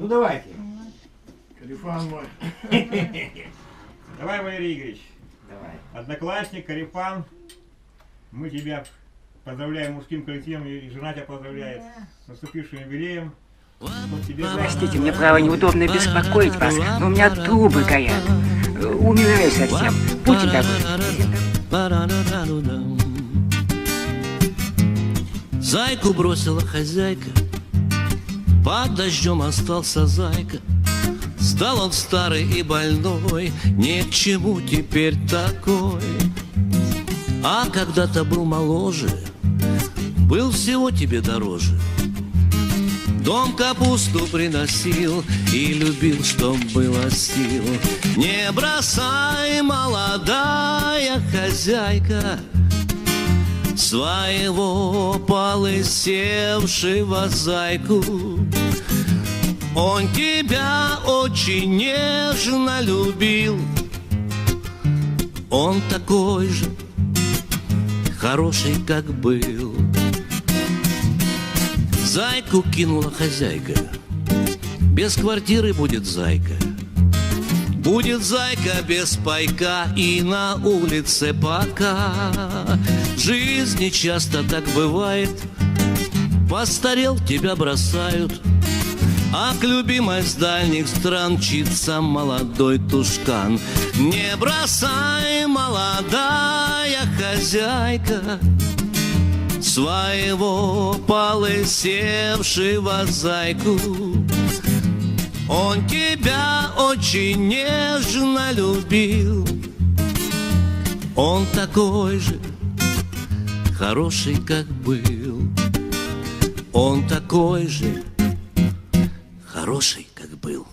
Ну давайте. Карифан мой. Давай, Валерий Игоревич, Давай. одноклассник, Карифан, мы тебя поздравляем мужским коллективом, и жена тебя поздравляет с наступившим юбилеем. Простите, мне, право, неудобно беспокоить вас, но у меня трубы горят. Э, Умираю совсем. Будьте добры. Зайку бросила хозяйка, под дождем остался зайка. Стал он старый и больной, ни к чему теперь такой. А когда-то был моложе, был всего тебе дороже. Дом капусту приносил и любил, чтоб было сил. Не бросай, молодая хозяйка, Своего полысевшего зайку. Он тебя очень нежно любил. Он такой же хороший, как был. Зайку кинула хозяйка. Без квартиры будет зайка Будет зайка без пайка и на улице пока. В жизни часто так бывает. Постарел, тебя бросают А к любимой с дальних стран Мчится молодой тушкан. Не бросай, молодая хозяйка Своего полысевшего зайку он тебя очень нежно любил. Он такой же хороший, как был. Он такой же хороший, как был.